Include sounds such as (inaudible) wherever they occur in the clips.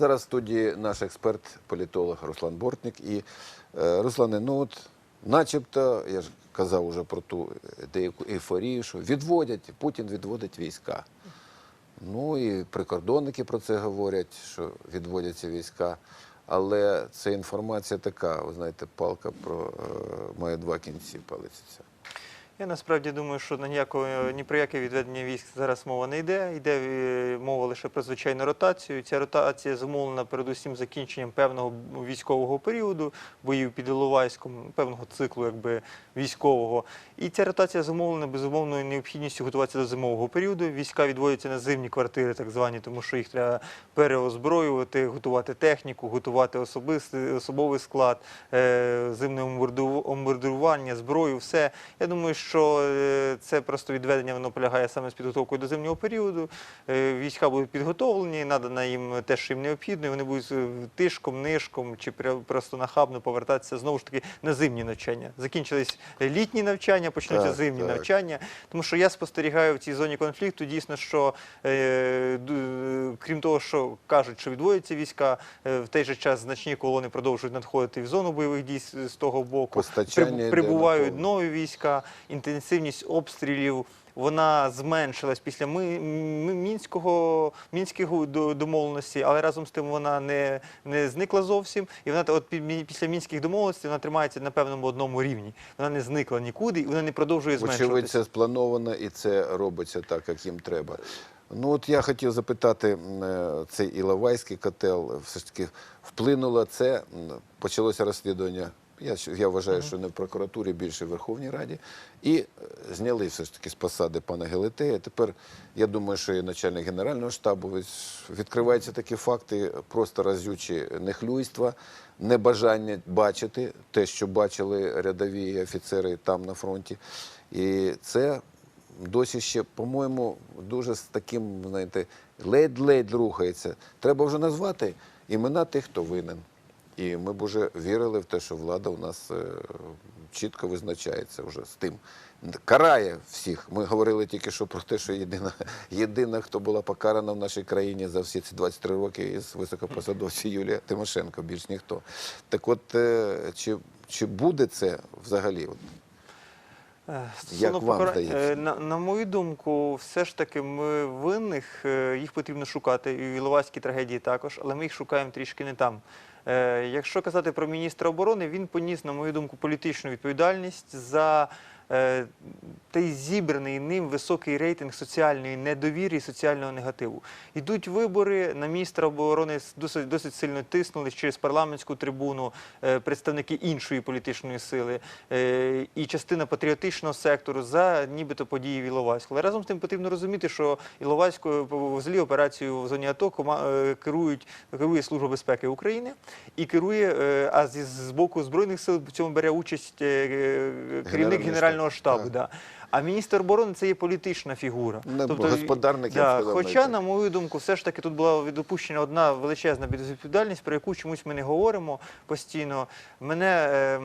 Зараз в студії наш експерт, політолог Руслан Бортник. І е, Руслане, ну от, начебто, я ж казав уже про ту деяку ейфорію, що відводять, Путін відводить війська. Ну і прикордонники про це говорять, що відводяться війська. Але це інформація така, ви знаєте, палка про е, має два кінці палиця. Я насправді думаю, що на ніякого ні про яке відведення військ зараз мова не йде. Йде е, мова лише про звичайну ротацію. Ця ротація зумовлена передусім закінченням певного військового періоду, боїв під Іловайськом, певного циклу якби військового. І ця ротація зумовлена безумовною необхідністю готуватися до зимового періоду. Війська відводяться на зимні квартири, так звані, тому що їх треба переозброювати, готувати техніку, готувати особистий особовий склад, е, зимне омбордування, зброю, все. Я думаю, що е, це просто відведення воно полягає саме з підготовкою до зимнього періоду. Е, Війська будуть підготовлені, надано їм те, що їм необхідно, і вони будуть е, тишком, нишком чи просто нахабно повертатися знову ж таки на зимні навчання. Закінчились літні навчання, почнуться Так, зимні так. навчання. Тому що я спостерігаю в цій зоні конфлікту дійсно, що е, крім того, що кажуть, що відводяться війська, в той же час значні колони продовжують надходити в зону бойових дій з з того боку. Постачання прибувають нові війська, інтенсивність обстрілів. Вона зменшилась після мінського мінських домовленостей, але разом з тим вона не, не зникла зовсім. І вона от після мінських домовленостей вона тримається на певному одному рівні. Вона не зникла нікуди, і вона не продовжує Очевидь, зменшуватися. це сплановано і це робиться так, як їм треба. Ну от я хотів запитати, е, цей Іловайський котел все ж таки вплинуло це, почалося розслідування. Я, я вважаю, що не в прокуратурі, більше в Верховній Раді. І е, зняли все ж таки з посади пана Гелетея. Тепер я думаю, що і начальник Генерального штабу відкриваються такі факти, просто разючі нехлюйства, небажання бачити те, що бачили рядові офіцери там на фронті. І це досі ще, по-моєму, дуже з таким, знаєте, ледь-ледь рухається. Треба вже назвати імена тих, хто винен. І ми б уже вірили в те, що влада у нас е, чітко визначається вже з тим. Карає всіх. Ми говорили тільки що про те, що єдина, єдина, хто була покарана в нашій країні за всі ці 23 роки із високопосадовці (laughs) Юлія Тимошенко, більш ніхто. Так от, е, чи, чи буде це взагалі? Е, Як вам покар... здається? е, На, на мою думку, все ж таки ми винних, е, їх потрібно шукати, і в Іловайській трагедії також, але ми їх шукаємо трішки не там. Якщо казати про міністра оборони, він поніс, на мою думку, політичну відповідальність за е, той зібраний ним високий рейтинг соціальної недовіри і соціального негативу. Йдуть вибори на міністра оборони досить, досить сильно тиснули через парламентську трибуну е, представники іншої політичної сили е, і частина патріотичного сектору за нібито події в Іловайську. Але разом з тим потрібно розуміти, що Іловайською взагалі операцію в зоні АТО керують керує Служба безпеки України і керує, а з боку збройних сил в цьому бере участь керівник Генеральний генерального штабу. Да. А міністр оборони це є політична фігура. Не, господарник, я да, сказав, хоча, на мою думку, все ж таки тут була відопущена одна величезна відповідальність, про яку чомусь ми не говоримо постійно. Мене. Е,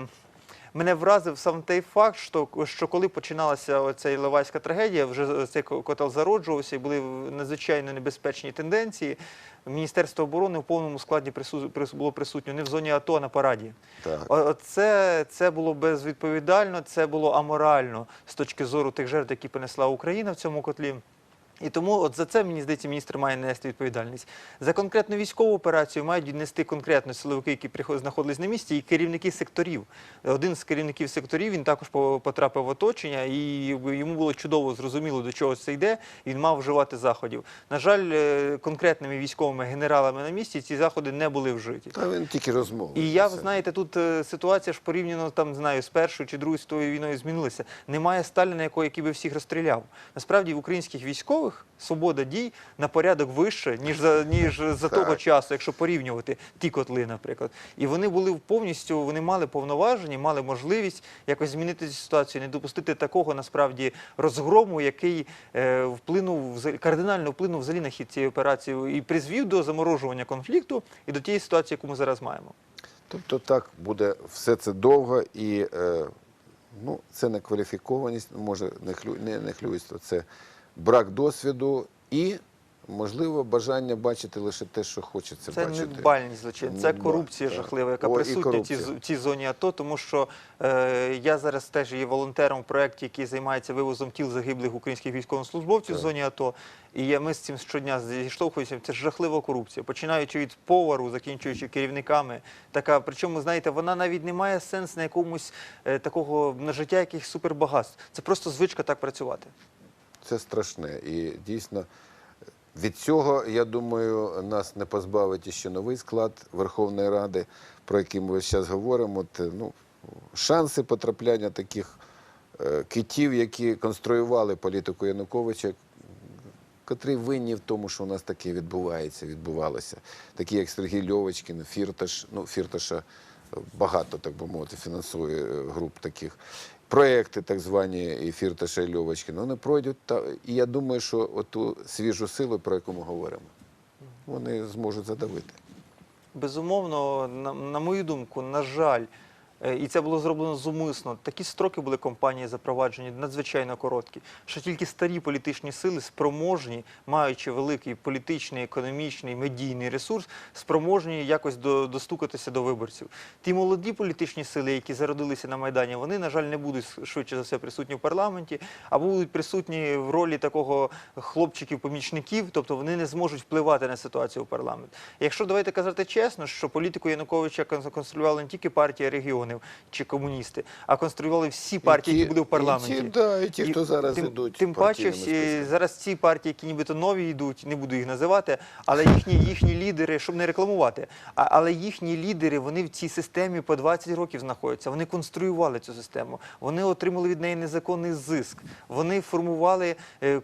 Мене вразив сам той факт, що, що коли починалася оця Іловайська трагедія, вже цей котел зароджувався і були надзвичайно небезпечні тенденції. Міністерство оборони в повному складі прису- було присутнє не в зоні АТО, а на параді. Так. Оце це було безвідповідально, це було аморально з точки зору тих жертв, які понесла Україна в цьому котлі. І тому от за це, мені здається, міністр має нести відповідальність. За конкретну військову операцію мають віднести конкретно силовики, які знаходились на місці, і керівники секторів. Один з керівників секторів він також по- потрапив в оточення, і йому було чудово зрозуміло, до чого це йде. і Він мав вживати заходів. На жаль, е, конкретними військовими генералами на місці ці заходи не були вжиті. Та він тільки розмови. І я, Це- знаєте, тут е, ситуація ж порівняно там, знаю, з першою чи другою світовою війною змінилася. Немає Сталіна, якого який би всіх розстріляв. Насправді в українських військових свобода дій на порядок вище, ніж за ніж за того часу, якщо порівнювати ті котли, наприклад. І вони були повністю, вони мали повноваження, мали можливість якось змінити цю ситуацію, не допустити такого насправді розгрому, який е, вплинув кардинально вплинув взагалі на хід цієї операції і призвів до заморожування конфлікту і до тієї ситуації, яку ми зараз маємо. Тобто так буде все це довго і е, ну, це не кваліфікованість, може не, хлю, не, не хлюйство, це брак досвіду і можливо, бажання бачити лише те, що хочеться Це бачити. недбальність злочин, це корупція так. жахлива, яка О, присутня в цій, зоні АТО, тому що е, я зараз теж є волонтером в проєкті, який займається вивозом тіл загиблих українських військовослужбовців в зоні АТО. І я, ми з цим щодня зіштовхуємося. Це жахлива корупція, починаючи від повару, закінчуючи керівниками. Така, причому, знаєте, вона навіть не має сенс на якомусь е, такого на життя якихось супербагатств. Це просто звичка так працювати. Це страшне. І дійсно від цього, я думаю, нас не позбавить ще новий склад Верховної Ради, про який ми час говоримо. От, е, ну, шанси потрапляння таких е, китів, які конструювали політику Януковича, котрі винні в тому, що у нас таке відбувається, відбувалося. Такі як Сергій Льовочкін, Фірташ, ну, Фірташа багато, так би мовити, фінансує е, груп таких. Проекти, так звані Фірташа і Льовочкіна, вони пройдуть. Та, і я думаю, що оту свіжу силу, про яку ми говоримо, вони зможуть задавити. Безумовно, на, на мою думку, на жаль, і це було зроблено зумисно. Такі строки були компанії запроваджені надзвичайно короткі, що тільки старі політичні сили спроможні, маючи великий політичний, економічний, медійний ресурс, спроможні якось до, достукатися до виборців. Ті молоді політичні сили, які зародилися на майдані, вони, на жаль, не будуть швидше за все присутні в парламенті, або будуть присутні в ролі такого хлопчиків-помічників, тобто вони не зможуть впливати на ситуацію в парламент. Якщо давайте казати чесно, що політику Януковича кон- не тільки партія регіонів чи комуністи, а конструювали всі партії, І які були в парламенті. І ті, да, і ті, І хто зараз тим, ідуть. Тим паче, зараз ці партії, які нібито нові йдуть, не буду їх називати, але їхні, їхні лідери, щоб не рекламувати, а, але їхні лідери, вони в цій системі по 20 років знаходяться. Вони конструювали цю систему, вони отримали від неї незаконний зиск, вони формували е,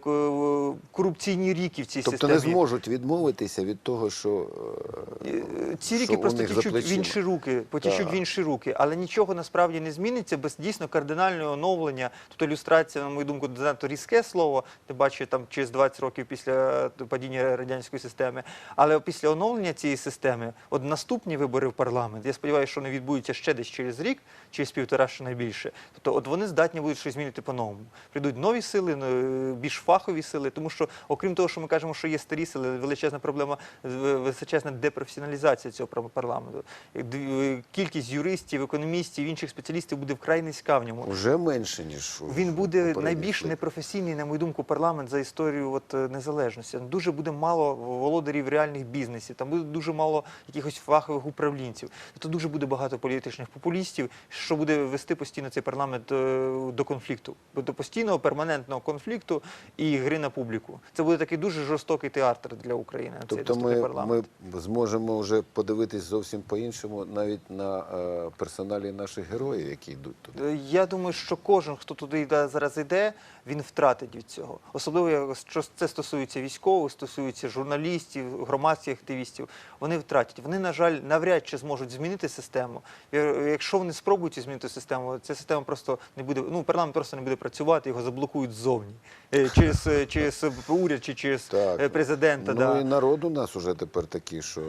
корупційні ріки в цій Тобто системі. не зможуть відмовитися від того, що е, Е, Ці ріки у просто течуть в інші руки, потічуть в інші руки, але нічого насправді не зміниться без дійсно кардинального оновлення. Тут ілюстрація, на мою думку, занадто різке слово. Ти бачиш там через 20 років після падіння радянської системи. Але після оновлення цієї системи, от наступні вибори в парламент, я сподіваюся, що вони відбудуться ще десь через рік, через півтора що найбільше. Тобто, от вони здатні будуть щось змінити по-новому. Прийдуть нові сили, е, більш фахові сили, тому що, окрім того, що ми кажемо, що є старі сили, величезна проблема, е, величезна депрофесіоналізація цього парламенту. Е, Кількість юристів, економістів, інших спеціалістів буде вкрай низька в ньому. вже менше, ніж Він буде найбільш непрофесійний, на мою думку, парламент за історію от, е, незалежності. Дуже буде мало володарів реальних бізнесів, там буде дуже мало якихось фахових управлінців. Тобто дуже буде багато політичних популістів, що буде вести постійно цей парламент е, до конфлікту, до постійного перманентного конфлікту і гри на публіку. Це буде такий дуже жорстокий театр для України. цей Тобто наступний ми, ми зможемо вже подивитись зовсім по-іншому навіть на е, персоналі наших героїв, які йдуть туди. Е, Я думаю, що кожен, хто туди йде, зараз йде, він втратить від цього. Особливо, що це стосується військових, стосується журналістів, громадських активістів. Вони втратять. Вони, на жаль, навряд чи зможуть змінити систему. Якщо вони спробують змінити систему, ця система просто не буде. Ну, парламент просто не буде працювати, його заблокують ззовні через, е, через уряд чи через Так. е, президента. Ну да. і народ у нас уже тепер такий, що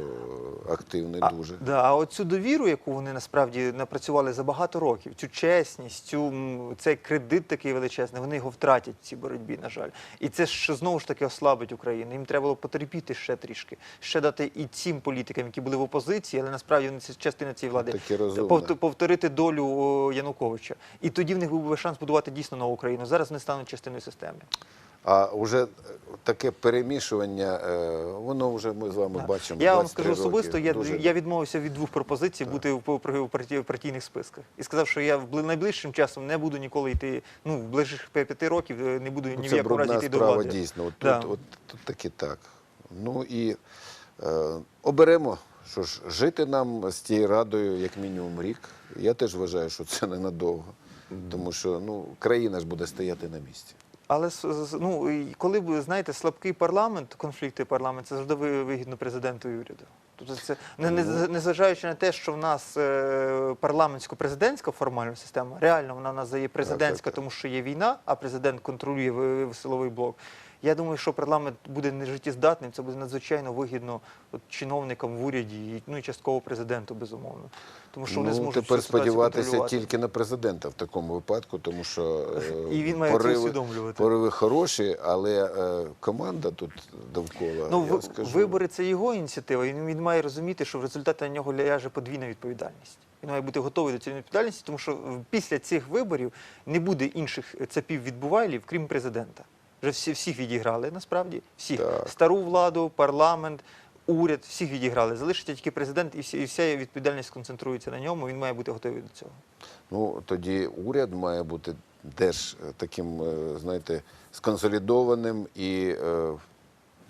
активний А, дуже. Да, а оцю довіру, яку вони насправді напрацювали за багато років, цю чесність, цю, цей кредит такий величезний, вони його втратять в цій боротьбі, на жаль. І це ж знову ж таки ослабить Україну. Їм треба було потерпіти ще трішки, ще дати і цим політикам, які були в опозиції, але насправді вони частина цієї влади. Повторити долю Януковича. І тоді в них був би шанс будувати дійсно нову Україну. Зараз вони стануть частиною системи. А вже таке перемішування, е, воно вже ми з вами Да. бачимо. Я вам скажу особисто, я, Дуже- я відмовився від двох пропозицій бути в, партійних списках. І сказав, що я в найближчим часом не буду ніколи йти, ну, в ближчих п'яти років е, не буду ні в якому разі йти до влади. дійсно. От, Да. тут, от, тут таки так. Ну і е, оберемо, що ж, жити нам з цією радою як мінімум рік. Я теж вважаю, що це ненадовго. Тому що ну, країна ж буде стояти на місці. Але ну, коли ви знаєте, слабкий парламент, конфлікти парламент, це завжди ви- вигідно президенту і уряду. Тобто це не, не, не незважаючи на те, що в нас е, парламентсько-президентська формальна система, реально вона в нас є президентська, тому що є війна, а президент контролює ви- ви- силовий блок. Я думаю, що парламент буде нежиттєздатним, це буде надзвичайно вигідно от, чиновникам в уряді, ну і частково президенту, безумовно. Тому що вони ну, зможуть тепер сподіватися тільки на президента в тому випадку, тому що (laughs) е, І він має це усвідомлювати. пориви хороші, але е, команда тут довкола. Ну, я ви- скажу, вибори це його ініціатива, і він має розуміти, що в результаті на нього ляже подвійна відповідальність. Він має бути готовий до цієї відповідальності, тому що е, після цих виборів не буде інших цапів відбувайлів, крім президента. Вже всі, всіх відіграли насправді, всіх Так. стару владу, парламент, уряд, всіх відіграли. Залишиться тільки президент, і, всі, і вся відповідальність концентрується на ньому. Він має бути готовий до цього. Ну тоді уряд має бути теж е, таким, е, знаєте, сконсолідованим і е,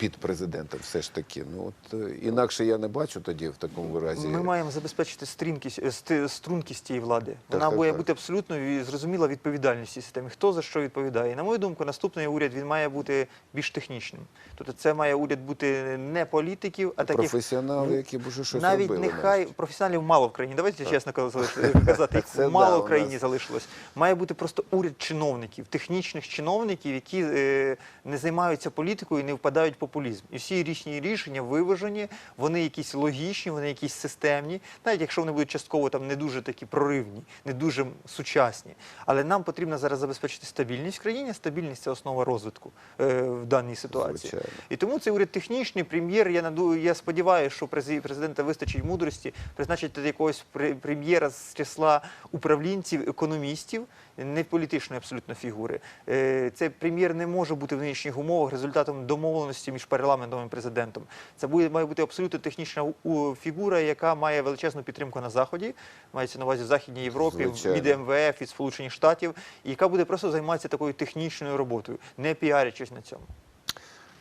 під президентом, все ж таки. Ну от е, інакше я не бачу тоді в такому разі. Ми маємо забезпечити стрінкість, е, стрункість цієї влади. Так, Вона так, має так. бути абсолютно зрозуміла відповідальність системі. Хто за що відповідає? І, на мою думку, наступний уряд він має бути більш технічним. Тобто це має уряд бути не політиків, а таких професіонали, які б уже щось навіть робили. нехай професіоналів мало в країні. Давайте чесно (laughs) казати, їх мало в країні залишилось. Має бути просто уряд чиновників, технічних чиновників, які е, не займаються політикою і не впадають в популізм. І всі річні рішення виважені, вони якісь логічні, вони якісь системні, навіть якщо вони будуть частково там не дуже такі проривні, не дуже сучасні. Але нам потрібно зараз забезпечити стабільність в країні. Стабільність це основа розвитку е, в даній ситуації. Звичайно. І тому цей уряд технічний, прем'єр. Я наду, я сподіваюся, що президента вистачить мудрості призначити якогось пре- прем'єра з числа управлінців, економістів, не політичної абсолютно фігури. Е, Цей прем'єр не може бути в нинішніх умовах результатом домовленості між парламентом і президентом. Це буде має бути абсолютно технічна фігура, яка має величезну підтримку на заході, мається на увазі в Західній Європі, Звичайно. від МВФ від Сполучених Штатів, і яка буде просто займатися такою технічною роботою, не піарячись на цьому.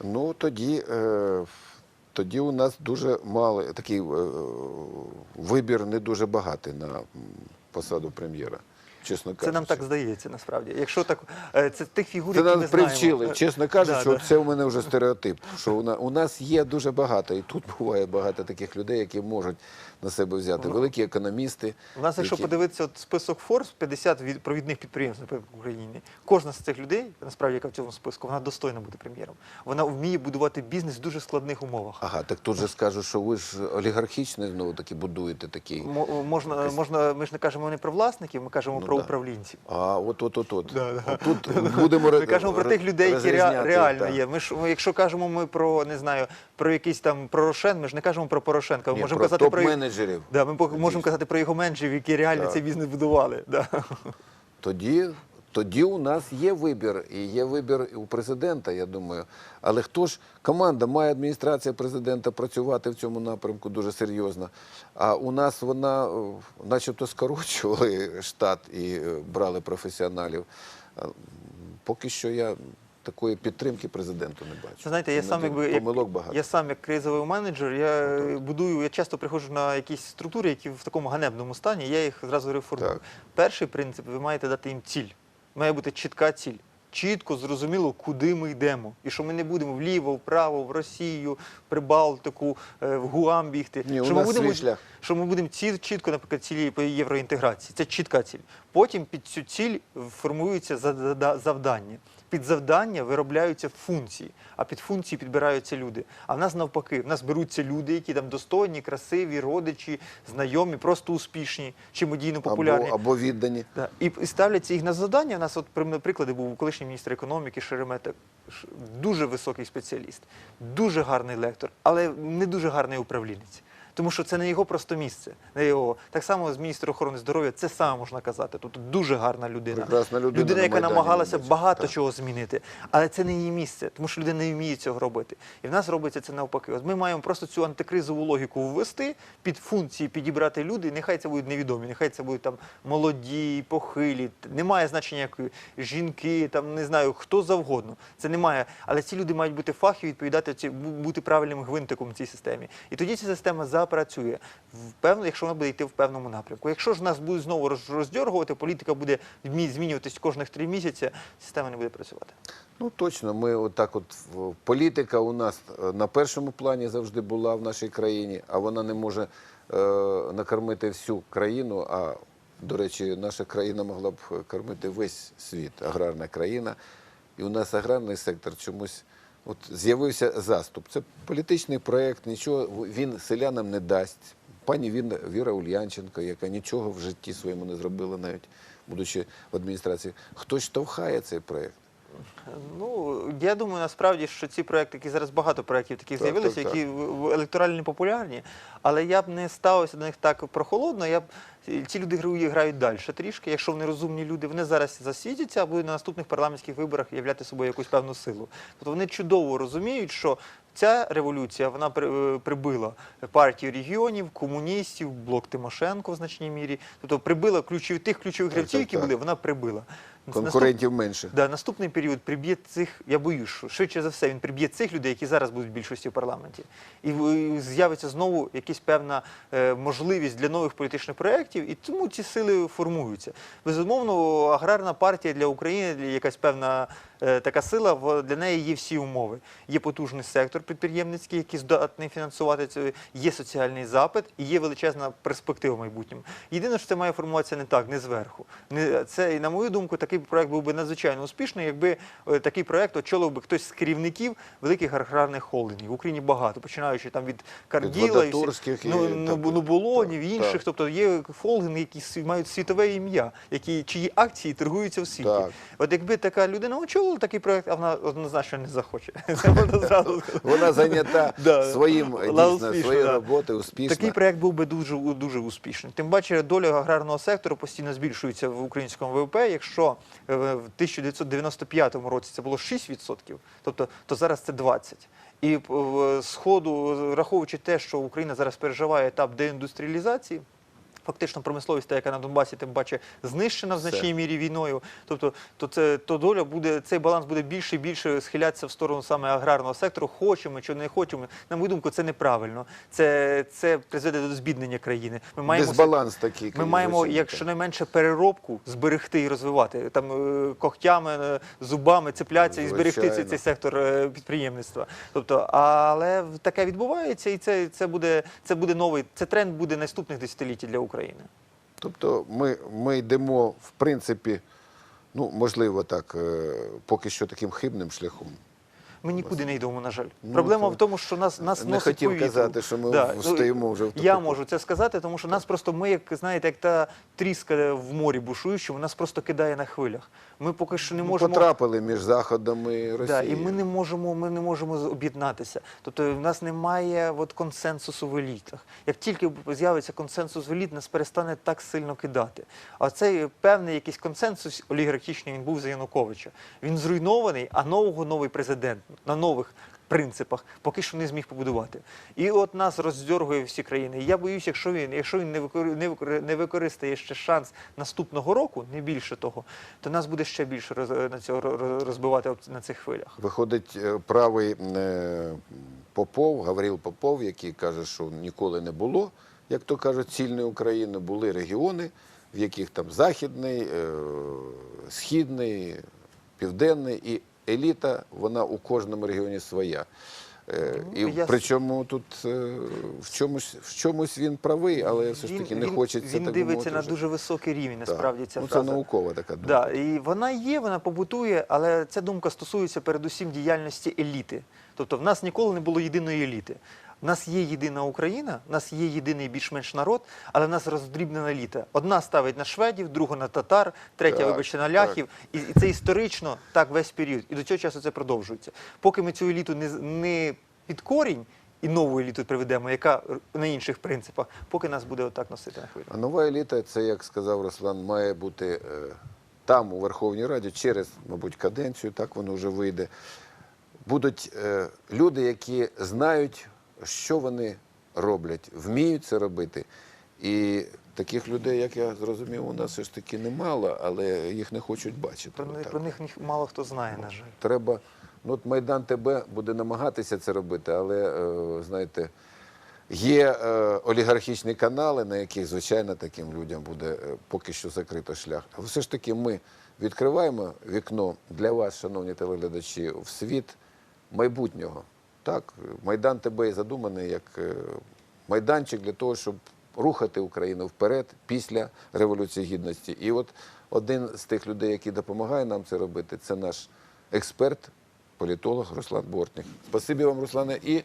Ну тоді, е, тоді у нас дуже мало такий е, вибір не дуже багатий на посаду прем'єра. Чесно Це нам так здається, насправді. Якщо так, е, це тих фігур, Це які ми нас знаємо. привчили, Е, чесно кажучи, да, да. це у мене вже стереотип. Що у нас, нас є дуже багато, і тут (laughs) буває багато таких людей, які можуть на себе взяти. Великі економісти. У нас, якщо які- подивитися от список Forbes, 50 від провідних підприємств наприклад, в Україні, кожна з цих людей, насправді, яка в цьому списку, вона достойна бути прем'єром. Вона вміє будувати бізнес в дуже складних умовах. Ага, так тут же скажуть, що ви ж олігархічний знову таки будуєте такий. Мо- Можна, можна, ми ж не кажемо не про власників, ми кажемо Ну, про да. управлінців. А от от от от. Да, да. Тут (laughs) будемо Ми кажемо про тих людей, які реально та. є. Ми ж якщо кажемо ми про не знаю про якийсь там про Рошен, ми ж не кажемо про Порошенка. Ми Ні, можемо про казати про топ-менеджерів. Да, ми можемо казати про його менеджерів, які реально Так. цей бізнес будували. Да. Тоді, тоді у нас є вибір, і є вибір у президента, я думаю. Але хто ж команда має адміністрація президента працювати в цьому напрямку дуже серйозно. А у нас вона, е, начебто, скорочували (laughs) штат і е, брали професіоналів. Поки що я такої підтримки президенту не бачу. Знаєте, я сам якби як, помилок багато. я сам як кризовий менеджер, я е, будую, я часто приходжу на якісь структури, які в такому ганебному стані, я їх зразу реформую. Перший принцип, ви маєте дати їм ціль. Має бути чітка ціль. Чітко зрозуміло, куди ми йдемо, і що ми не будемо вліво, вправо, в Росію, Прибалтику, е, в Гуам бігти. Ні, що ми будемо шлях. що ми будемо ці, чітко, наприклад, цілі по євроінтеграції. Це чітка ціль. Потім під цю ціль формуються завдання. Під завдання виробляються функції, а під функції підбираються люди. А в нас навпаки, в нас беруться люди, які там достойні, красиві, родичі, знайомі, просто успішні чи медійно популярні. Або, або віддані. Да. І, і ставляться їх на завдання. У нас от приклади був колишній міністр економіки Шеремета, дуже високий спеціаліст, дуже гарний лектор, але не дуже гарний управлінець. Тому що це не його просто місце, не його. Так само з міністром охорони здоров'я це саме можна казати. Тобто дуже гарна людина. Прекрасна людина на яка Майдані, намагалася мабуть. багато Так. чого змінити, але це не її місце, тому що людина не вміє цього робити. І в нас робиться це навпаки. От ми маємо просто цю антикризову логіку ввести, під функції підібрати люди. Нехай це будуть невідомі, нехай це будуть там молоді, похилі. Немає значення як жінки, там не знаю хто завгодно. Це немає. Але ці люди мають бути фахіві, відповідати ці бути правильним гвинтиком в цій системі. І тоді ця система запрацює в певно, якщо вона буде йти в певному напрямку. Якщо ж нас будуть знову роз- роздьоргувати, політика буде змінюватись кожних три місяці, система не буде працювати. Ну точно, ми отак, от в- політика у нас е, на першому плані завжди була в нашій країні, а вона не може е, накормити всю країну. А до речі, наша країна могла б кормити весь світ, аграрна країна. і у нас аграрний сектор чомусь от з'явився заступ. Це політичний проєкт, нічого він селянам не дасть. Пані Віра, Віра Ульянченко, яка нічого в житті своєму не зробила, навіть будучи в адміністрації, хтось штовхає цей проєкт. Ну, я думаю, насправді, що ці проекти, які зараз багато проєктів таких Так, з'явилися, так, так. які в- електорально популярні, але я б не ставився до них так прохолодно. Я б ці люди грають, грають далі трішки. Якщо вони розумні люди, вони зараз засвітяться, а будуть на наступних парламентських виборах являти собою якусь певну силу. Тобто вони чудово розуміють, що ця революція вона е, прибила партію регіонів, комуністів, блок Тимошенко в значній мірі. Тобто прибила ключів тих ключових гравців, які були, вона прибила. Конкурентів менше. Да, наступний період приб'є цих, я боюсь, що швидше за все він приб'є цих людей, які зараз будуть в більшості в парламенті. І з'явиться знову якась певна е, можливість для нових політичних проєктів, і тому ці сили формуються. Безумовно, аграрна партія для України, якась певна е, така сила, для неї є всі умови. Є потужний сектор підприємницький, який здатний фінансувати це, є соціальний запит і є величезна перспектива в майбутньому. Єдине, що це має формуватися не так, не зверху. Не, це, на мою думку, такий проект був би надзвичайно успішний, якби е, такий проект очолив би хтось з керівників великих аграрних холдингів. В Україні багато, починаючи там від Карділа, і всі- ну, ну, Болонів, Так, інших. так. Тобто є холдинги, які мають світове ім'я, які, чиї акції торгуються в світі. Так. От якби така людина очолила такий проект, а вона однозначно не захоче. (laughs) (laughs) Вона зайнята (laughs) своїм своєю роботою успішно. Такий проект був би дуже дуже успішний. Тим паче, доля аграрного сектору постійно збільшується в українському ВВП. Якщо в 1995 році це було 6%, тобто то зараз це 20%. І сходу, з ходу, враховуючи те, що Україна зараз переживає етап деіндустріалізації. Фактично промисловість, та, яка на Донбасі, тим паче знищена в Все. значній мірі війною. Тобто, то це то доля буде цей баланс буде більше і більше схилятися в сторону саме аграрного сектору. Хочемо чи не хочемо. На мою думку, це неправильно. Це, це призведе до збіднення країни. Ми маємо Дисбаланс такий. ми маємо, якщо найменше переробку, зберегти і розвивати там е, когтями, е, зубами цепляться і зберегти цей, цей сектор е, підприємництва. Тобто, але таке відбувається, і це, це буде це буде новий. Це тренд буде наступних десятиліть для України. Тобто ми, ми йдемо, в принципі, ну, можливо, так, е, поки що таким хибним шляхом. Ми нікуди не йдемо, на жаль. Ну, Проблема в тому, що нас нас не хотів повітря. казати, що ми Да, ну, стоїмо вже в Я можу це сказати, тому що нас просто ми, як знаєте, як та тріска в морі бушуючому, нас просто кидає на хвилях. Ми поки що не Ми можемо потрапили між Заходом і Росією. Да, і ми не можемо, ми не можемо об'єднатися. Тобто в нас немає от, консенсусу в елітах. Як тільки з'явиться консенсус в еліт, нас перестане так сильно кидати. А цей певний якийсь консенсус олігархічний він був за Януковича. Він зруйнований, а нового новий президент на нових. Принципах поки що не зміг побудувати, і от нас роздьоргує всі країни. Я боюсь, якщо він, якщо він не викори- не використає ще шанс наступного року, не більше того, то нас буде ще більше розбивати на цих хвилях. Виходить е, правий е, Попов, Гаврил Попов, який каже, що ніколи не було, як то кажуть, цільної України, були регіони, в яких там західний, е, східний, південний, і еліта, вона у кожному регіоні своя. Е, Ну, І я причому тут е, в чомусь, в чомусь він правий, але все ж таки не він, хочеться Він так дивиться на вже. дуже високий рівень, насправді ця ну, це наукова така думка. Да, і вона є, вона побутує, але ця думка стосується передусім діяльності еліти. Тобто в нас ніколи не було єдиної еліти. В нас є єдина Україна, в нас є єдиний більш-менш народ, але в нас роздрібнена еліта. Одна ставить на шведів, друга на татар, третя, Так, вибачте, на ляхів. І, і це історично так весь період. І до цього часу це продовжується. Поки ми цю еліту не, не під корінь і нову еліту приведемо, яка на інших принципах, поки нас буде отак носити на хвилі. А нова еліта, це, як сказав Руслан, має бути е, там, у Верховній Раді, через, мабуть, каденцію, так воно вже вийде. Будуть е, люди, які знають, що вони роблять, вміють це робити. І таких людей, як я зрозумів, у нас все ж таки немало, але їх не хочуть бачити. Про, них- Отак. про них мало хто знає, на жаль. Треба. Ну, от Майдан ТБ буде намагатися це робити, але е, знаєте, є е, олігархічні канали, на яких, звичайно, таким людям буде е, поки що закрито шлях. Але все ж таки ми відкриваємо вікно для вас, шановні телеглядачі, в світ майбутнього. Так, Майдан ТБ і задуманий як е, майданчик для того, щоб рухати Україну вперед після Революції Гідності. І от один з тих людей, який допомагає нам це робити, це наш експерт, політолог Руслан Бортник. Спасибі вам, Руслане, і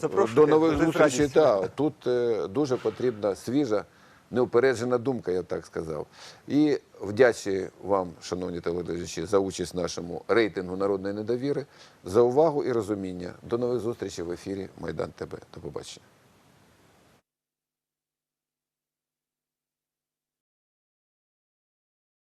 Запрошуйте, до нових зустрічей. Та, тут е, дуже потрібна свіжа, неупереджена думка, я б так сказав. І вдячую вам, шановні телеглядачі, за участь в нашому рейтингу народної недовіри, за увагу і розуміння. До нових зустрічей в ефірі Майдан ТБ. До побачення.